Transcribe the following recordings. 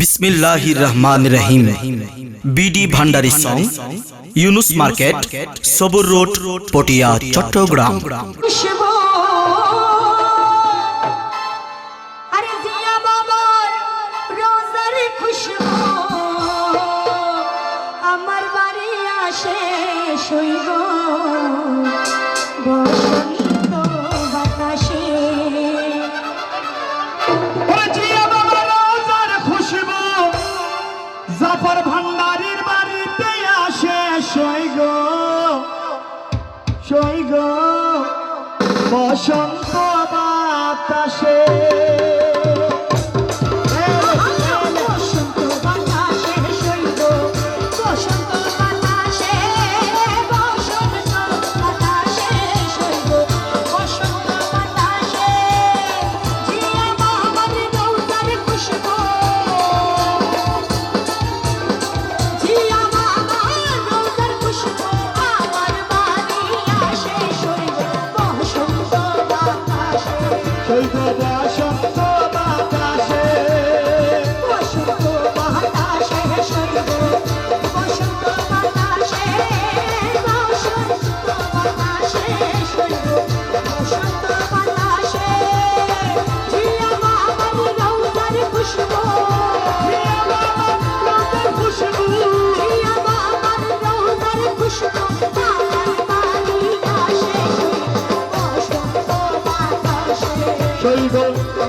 বিসমিল্লাহির রহমান রহিম BD Bhandari song Yunus market Sabur road Patiya Chittagong. আমার শৈব সঙ্গ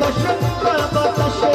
বাতাসে বাতাসে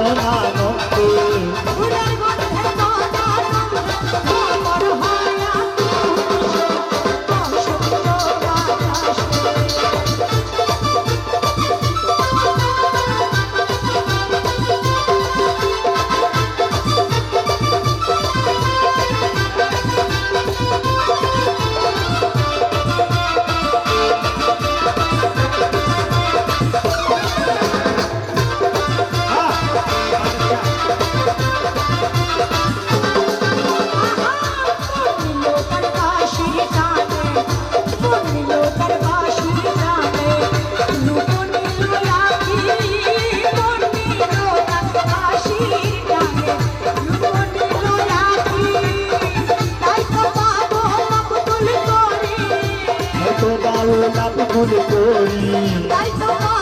ना ভুল করি। তাই তোমার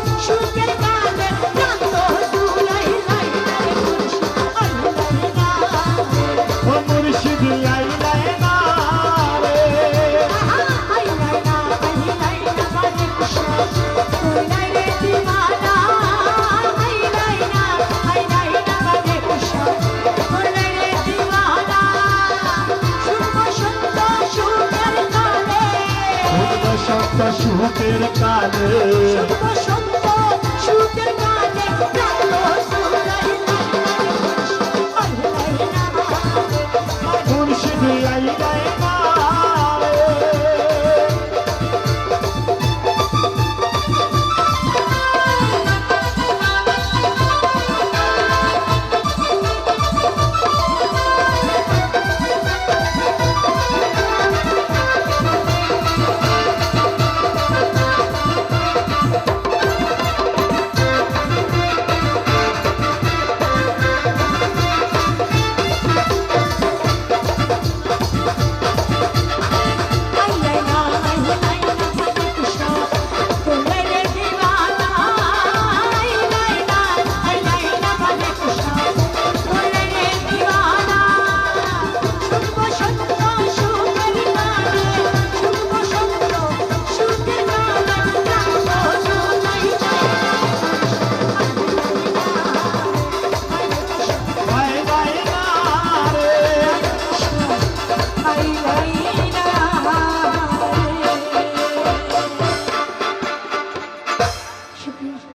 সুখের